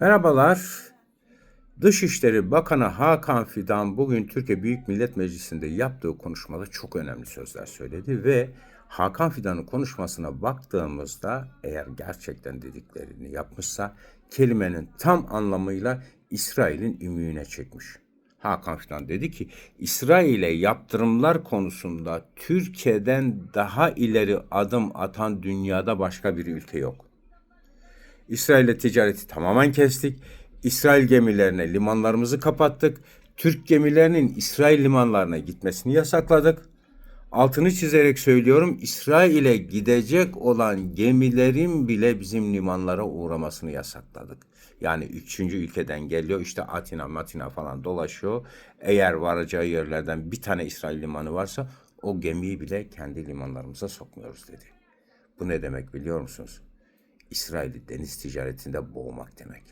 Merhabalar. Dışişleri Bakanı Hakan Fidan bugün Türkiye Büyük Millet Meclisi'nde yaptığı konuşmada çok önemli sözler söyledi ve Hakan Fidan'ın konuşmasına baktığımızda eğer gerçekten dediklerini yapmışsa kelimenin tam anlamıyla İsrail'in ümüğüne çekmiş. Hakan Fidan dedi ki İsrail'e yaptırımlar konusunda Türkiye'den daha ileri adım atan dünyada başka bir ülke yok. İsrail'le ticareti tamamen kestik. İsrail gemilerine limanlarımızı kapattık. Türk gemilerinin İsrail limanlarına gitmesini yasakladık. Altını çizerek söylüyorum İsrail'e gidecek olan gemilerin bile bizim limanlara uğramasını yasakladık. Yani üçüncü ülkeden geliyor işte Atina, Matina falan dolaşıyor. Eğer varacağı yerlerden bir tane İsrail limanı varsa o gemiyi bile kendi limanlarımıza sokmuyoruz dedi. Bu ne demek biliyor musunuz? İsrail'i deniz ticaretinde boğmak demek.